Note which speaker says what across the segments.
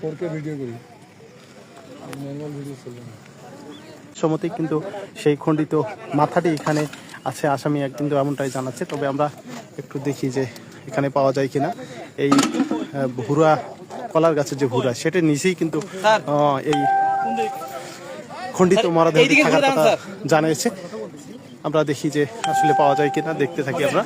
Speaker 1: ফোরকে ভিডিও করি। Normal video চলবে না।
Speaker 2: সমতেই কিন্তু সেই খণ্ডিত মাথাটি এখানে আছে আসামি এক কিন্তু এমনটাই জানাচ্ছে। তবে আমরা একটু দেখি যে এখানে পাওয়া যায় কিনা। এই ভুরা কলার গাছের যে ভুরা সেটার নিচেই কিন্তু এই খণ্ডিত মরাদেহ থাকার কথা জানিয়েছে। আমরা দেখি যে আসলে পাওয়া যায় কিনা, দেখতে থাকি আমরা।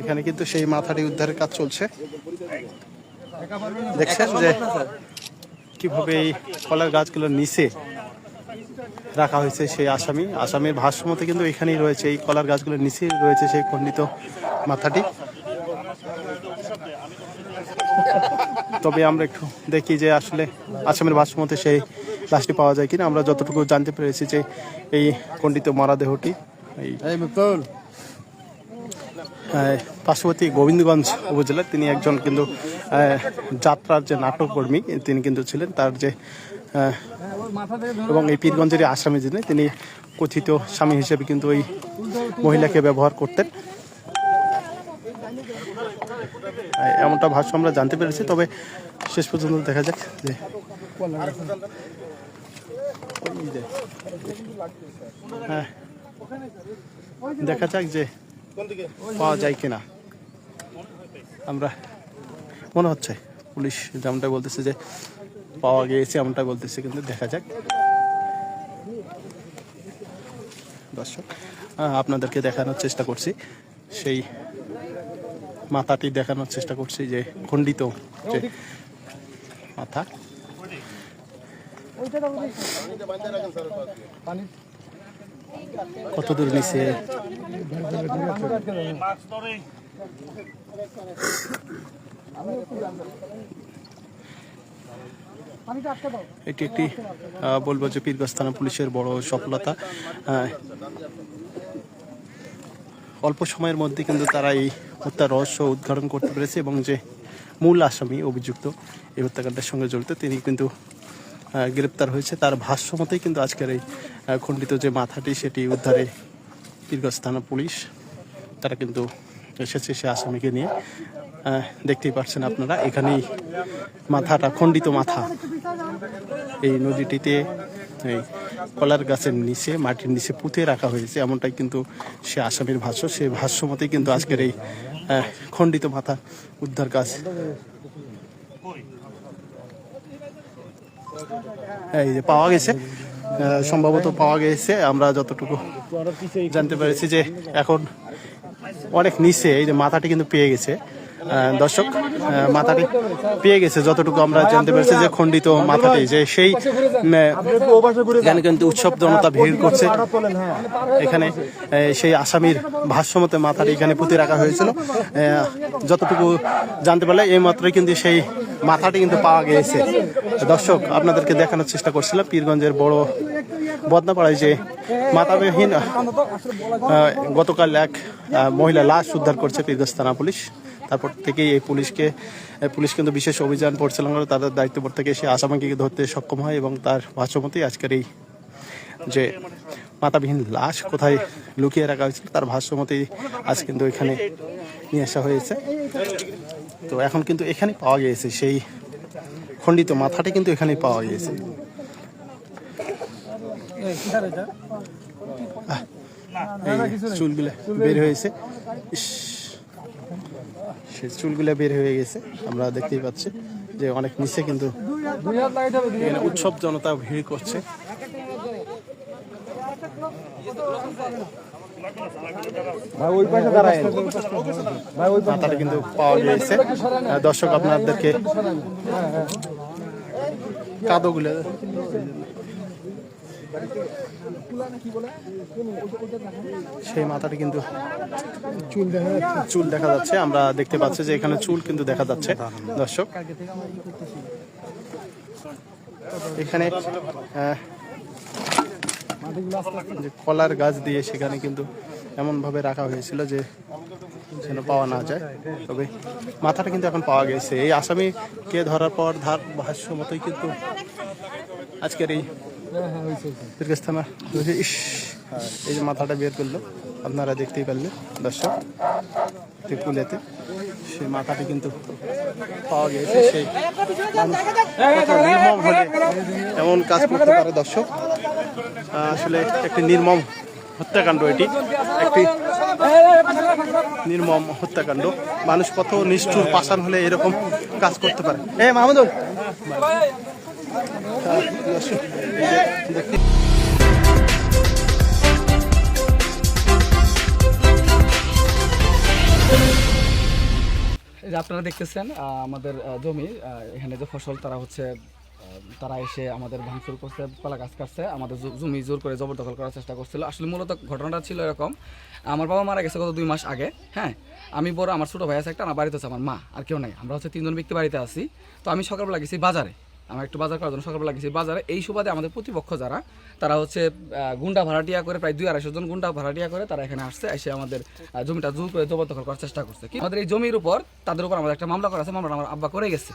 Speaker 2: এখানে কিন্তু সেই মাথাটি উদ্ধারের কাজ চলছে। দেখছেন যে কীভাবে এই কলার গাছগুলোর নিচে রাখা হয়েছে সেই আসামি। আসামির ভাষ্যমতে কিন্তু এখানেই রয়েছে, এই কলার গাছগুলোর নিচে রয়েছে সেই খণ্ডিত মাথাটি। তবে আমরা একটু দেখি যে আসলে আসামের ভাষ্যমতে সেই লাশটি পাওয়া যায় কিনা। আমরা যতটুকু জানতে পেরেছি যে এই খণ্ডিত মরাদেহটি এই পার্শ্ববর্তী গোবিন্দগঞ্জ উপজেলার তিনি একজন কিন্তু যাত্রার যে নাটককর্মী তিনি কিন্তু ছিলেন তার যে এবং এই পীরগঞ্জের আসামি যিনি তিনি কথিত স্বামী হিসেবে কিন্তু ওই মহিলাকে ব্যবহার করতেন। এমনটা ভাষ্য আমরা জানতে পেরেছি, তবে শেষ পর্যন্ত দেখা যাক যে হ্যাঁ দেখা যাক যে পাওয়া যায় কিনা। আমরা, মনে হচ্ছে পুলিশ যেমনটা বলতেছে যে পাওয়া গিয়েছে এমনটা বলতেছে, কিন্তু দেখা যাক। দর্শক আপনাদেরকে দেখানোর চেষ্টা করছি। সেই মাথাটি দেখানোর চেষ্টা করছি যে খণ্ডিত যে মাথা। কত দূর নিচে? এটি একটি বলব যে পীরগঞ্জ থানা পুলিশের বড় সফলতা। অল্প সময়ের মধ্যে কিন্তু তারা এই হত্যার রহস্য উদ্ঘাটন করতে পেরেছে এবং যে মূল আসামি অভিযুক্ত এই হত্যাকাণ্ডের সঙ্গে জড়িত, তিনি কিন্তু গ্রেপ্তার হয়েছে। তার ভাষ্য মতেই কিন্তু আজকের এই খণ্ডিত যে মাথাটি, সেটি উদ্ধারে পীরগঞ্জ থানা পুলিশ, তারা কিন্তু এসেছে সে আসামিকে নিয়ে। দেখতেই পাচ্ছেন আপনারা, এখানেই মাথাটা, খণ্ডিত মাথা। এই নদীটিতে, এই কলার গাছের নিচে, মাটির নিচে পুঁতে রাখা হয়েছে, এমনটাই কিন্তু সে আসামির ভাষ্য। সে ভাষ্য মতেই কিন্তু আজকের এই খণ্ডিত মাথা উদ্ধার কাজ। এই যে পাওয়া গেছে সম্ভবত পাওয়া গেছে। আমরা যতটুকু জানতে পেরেছি যে এখন অনেক নিচে এই যে মাথাটি কিন্তু পেয়ে গেছে। দর্শক মাথাটি পেয়ে গেছে, যতটুকু আমরা জানতে পেরেছি যে খণ্ডিত মাথাটি, যে সেই এখানে কিন্তু উৎসব জনতা ভিড় করছে। এখানে সেই আসামির ভাষ্যমতে মাথাটি এখানে পুঁতে রাখা হয়েছিল। যতটুকু জানতে পারলে, এই মাত্রই কিন্তু সেই মাথাটি কিন্তু পাওয়া গিয়েছে দর্শক, আপনাদেরকে দেখানোর চেষ্টা করছিলাম, পীরগঞ্জের বড় বদনাপাড়ায় যে মাতাবিহীন গতকাল এক মহিলা লাশ উদ্ধার করছে পীরগঞ্জ থানা পুলিশ। তারপর থেকেই এই পুলিশকে পুলিশ কিন্তু বিশেষ অভিযান পরিচালনা করে তাদের দায়িত্বপর থেকে সে আসামিকে ধরতে সক্ষম হয় এবং তার ভাষ্যমতেই আজকের এই যে মাতাবিহীন লাশ কোথায় লুকিয়ে রাখা হয়েছিল, তার ভাষ্যমতেই আজ কিন্তু এখানে নিয়ে আসা হয়েছে। তো এখন কিন্তু এখানে পাওয়া গিয়েছে, সেই খণ্ডিত মাথাটি কিন্তু এখানেই পাওয়া গিয়েছে। চুলগুলো বের হয়েছে। সে চুলগুলো বের হয়ে গেছে। আমরা দেখতেই পাচ্ছি যে অনেক নিচে কিন্তু উৎসব জনতা ভিড় করছে। কিন্তু পাওয়া গিয়েছে। দর্শক আপনাদেরকে কাদোগুলো সেই মাথাটি কিন্তু
Speaker 1: চুল দেখা যাচ্ছে।
Speaker 2: চুল দেখা যাচ্ছে। আমরা দেখতে পাচ্ছি যে এখানে চুল কিন্তু দেখা যাচ্ছে। দর্শক এখানে যে কলার গাছ দিয়ে সেখানে কিন্তু এমন ভাবে রাখা হয়েছিল যে যেন পাওয়া না যায়। তবে মাথাটা কিন্তু এখন পাওয়া গেছে। এই আসামিকে ধরার পর ধার ভাষ্য মতোই কিন্তু আজকের এই ইস, এই যে মাথাটা বের করল, আপনারা দেখতেই পারলেন, দর্শক ত্রিপুলেতে সেই মাথাটি কিন্তু পাওয়া গিয়েছে সেই এমন কাজ করতে পারে দর্শক। আসলে একটি নির্মম হত্যাকাণ্ড এটি। একটি নির্মম হত্যাকাণ্ড। মানুষ কত নিষ্ঠুর, পাষাণ হলে এরকম কাজ করতে পারে। এ, মাহমুদুল!
Speaker 3: আপনারা দেখতেছেন আমাদের জমি এখানে যে ফসল, তারা হচ্ছে তারা এসে আমাদের ভাঙচুর করছে, কলা গাছ কাটছে, আমাদের জমি জোর করে জবরদখল করার চেষ্টা করছিল। আসলে মূলত ঘটনাটা ছিল এরকম, আমার বাবা মারা গেছে গত দুই মাস আগে হ্যাঁ? আমি বড়, আমার ছোটো ভাই আছে একটা, আমার বাড়িতে আছে আমার মা, আর কেউ নাই। আমরা হচ্ছে তিনজন ব্যক্তি বাড়িতে আছি। তো আমি সকালবেলা গেছি বাজারে। আমার একটু বাজার করার জন্য সকালবেলা গেছি। বাজারে এই সুবাদে আমাদের প্রতিপক্ষ যারা, তারা হচ্ছে গুন্ডা ভাড়াটিয়া করে, প্রায় দুই আড়াইশো জন গুন্ডা ভাড়াটিয়া করে, তারা এখানে আসছে, এসে আমাদের জমিটা জোর করে জবরদখল করার চেষ্টা করছে। কি আমাদের এই জমির উপর, তাদের উপর আমাদের একটা মামলা করা আছে, মামলাটা আমার আব্বা করে গেছে।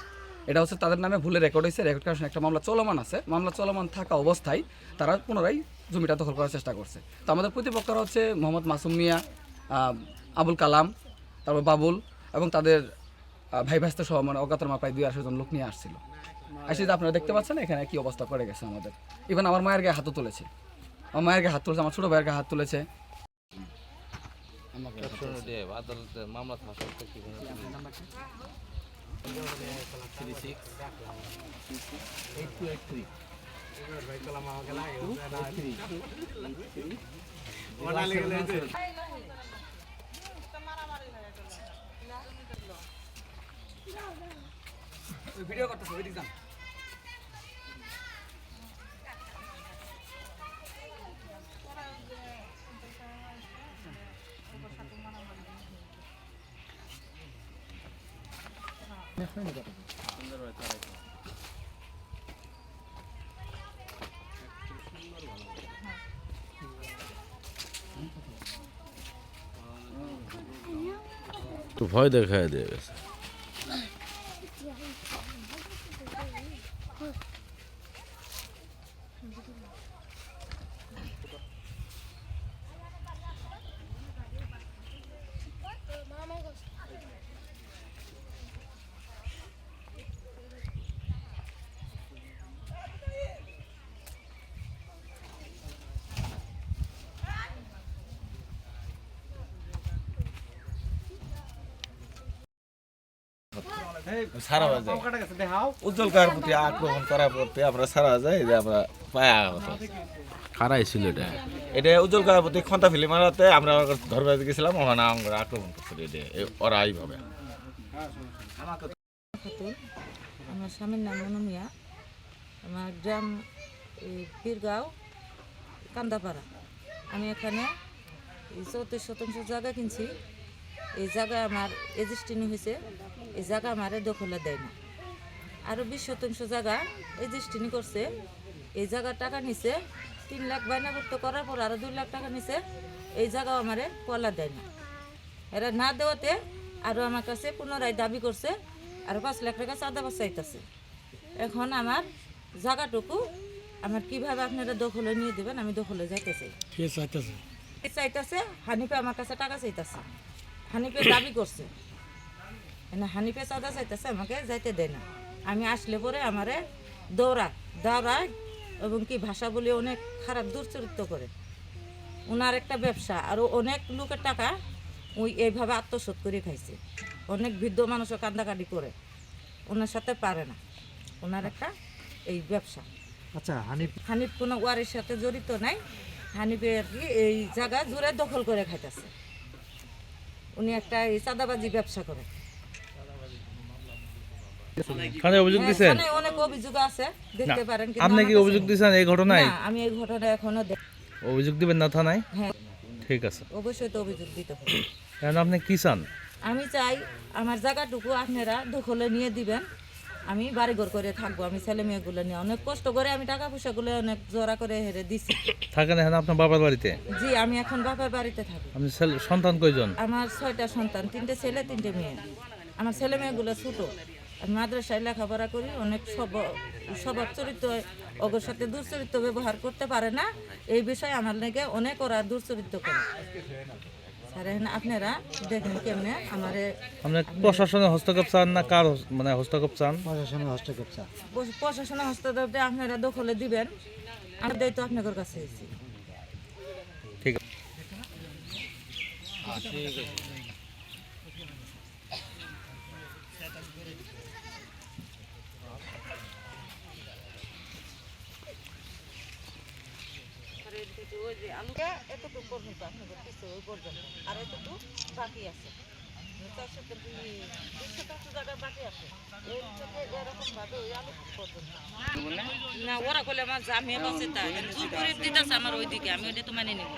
Speaker 3: এটা হচ্ছে তাদের নামে ভুলে রেকর্ড হয়েছে রেকর্ড করার একটা মামলা চলমান আছে। মামলা চলমান থাকা অবস্থায় তারা পুনরায় জমিটা দখল করার চেষ্টা করছে। তো আমাদের প্রতিপক্ষরা হচ্ছে মোহাম্মদ মাসুম মিয়া আবুল কালাম, তারপর বাবুল এবং তাদের ভাই ভাস্ত সহ মানে অজ্ঞাতনামা প্রায় দুই আড়াইশো জন লোক নিয়ে আসছিল। আসলে যে আপনারা দেখতে পাচ্ছেন এখানে কি অবস্থা করে গেছে আমাদের। ইভেন আমার মায়ের গায়ে হাতও তুলেছে। আমার মায়ের গায়ে হাত তুলেছে, আমার ছোটো ভাইয়ের গায়ে হাত তুলেছে।
Speaker 4: মামলা থাকা সত্ত্বেও কি
Speaker 3: ভিডিও করতেছে ওইদিক যান।
Speaker 4: তো ভয় দেখায় দিয়ে গেছে। সারা বাজে উজ্জ্বল কার প্রতি আক্রমণ করার প্রতি আমরা সারা যায় যে আমরা খারাই ছিল এটা। এটা উজ্জ্বল কার প্রতি খন্তা ফিলি মারাতে আমরা ধরবে গেছিলাম ওখানে আমরা আক্রমণ করছিল এটা ওরা এইভাবে।
Speaker 5: আমার স্বামীর নাম মনমিয়া আমার গ্রাম এই পীরগাঁও কান্দাপাড়া। আমি এখানে এই চৌত্রিশ শতাংশ জায়গা কিনছি। এই জায়গা আমার এজিস্টিনি হয়েছে। এই জায়গা আমারে দখলে দেয় না। আরও বিশ শতাংশ জায়গা এজিস্টিনি করছে। এই জায়গার টাকা নিছে তিন লাখ বায়নাভুক্ত করার পর আরও দুই লাখ টাকা নিছে এই জায়গাও আমারে পলা দেয় না। এরা না দেওয়াতে আরও আমার কাছে পুনরায় দাবি করছে আর পাঁচ লাখ টাকা চাঁদা চাইতেছে এখন আমার জায়গাটুকু আমার কীভাবে আপনারা দখলে নিয়ে দেবেন আমি দখলে যাইতে চাই চাইতেছে? হানিফে আমার কাছে টাকা চাইতেছে। হানিফে দাবি করছে। হানিফে চাঁদা চাইতেছে আমাকে যাইতে দেয় না। আমি আসলে পরে আমারে দৌড়া দৌড়ায় এবং কি ভাষা বলে অনেক খারাপ দুর্চরিত্র করে। ওনার একটা ব্যবসা আরও অনেক লোকের টাকা ওই এইভাবে আত্মসাৎ করে খাইছে। অনেক বৃদ্ধ মানুষও কান্দাকাটি করে ওনার সাথে পারে না। ওনার একটা এই ব্যবসা।
Speaker 1: আচ্ছা হানিফ
Speaker 5: হানিফ কোনো ওয়ারের সাথে জড়িত নাই হানিফে আর কি এই জায়গা জুড়ে দখল করে খাইতেছে। উনি একটা এই চাঁদাবাজি ব্যবসা করে।
Speaker 6: থানায় অভিযোগ
Speaker 5: হ্যাঁ, থানায় অনেক অভিযোগ আছে দেখতে পারেন কিন্তু
Speaker 6: আপনি কি অভিযোগ এই ঘটনায়?
Speaker 5: না আমি এই ঘটনা এখনও দেখ-
Speaker 6: অভিযোগ দিবেন না থানায়?
Speaker 5: হ্যাঁ।
Speaker 6: ঠিক আছে।
Speaker 5: অবশ্যই তো অভিযোগ দিতে হবে।
Speaker 6: এখন আপনি কি চান?
Speaker 5: আমি চাই আমার জায়গাটুকু আপনারা দখলে নিয়ে দিবেন। আমি বাড়িঘর করে থাকব আমি ছেলে মেয়েগুলো নিয়ে। অনেক কষ্ট করে আমি টাকা পয়সা পয়সাগুলো অনেক জোড়া করে হেরে দিছি।
Speaker 6: থাকেন এখন আপনার বাবার বাড়িতে?
Speaker 5: জি আমি এখন বাবার বাড়িতে থাকি
Speaker 6: আপনি ছেলে- সন্তান কয়জন?
Speaker 5: আমার ছয়টা সন্তান তিনটে ছেলে তিনটে মেয়ে। আমার ছেলে মেয়েগুলো ছোটো। আমি মাদ্রাসায় লেখাপড়া করি অনেক স্বভাব চরিত্র ওদের সাথে দুশ্চরিত্র ব্যবহার করতে পারে না। এই বিষয়ে আমার নাকি অনেক ওরা দুশ্চরিত্র করে। স্যার আপনারা দেখেন কেমনে আমারে
Speaker 6: প্রশাসনের হস্তক্ষেপ চান না কার মানে হস্তক্ষেপ চান?
Speaker 5: প্রশাসনের হস্তক্ষেপ দিয়ে আপনারা দখলে দিবেন। আমার দায়িত্ব আপনাদের কাছে
Speaker 6: ঠিক আছে।
Speaker 5: এতটুকু পর্যন্ত আপনাদের পিছে ওই পর্যন্ত। আর এতটুকু বাকি আছে। চার শতাংশ দুশো জায়গা বাকি আছে। এর থেকে এরকম ভাবে ওই আলু পর্যন্ত।
Speaker 7: না ওরা করলে আমার জামিয়া বাসে তাই জোর করে দিতেছে আমার ওইদিকে আমি ওইটা তো মানে নেব।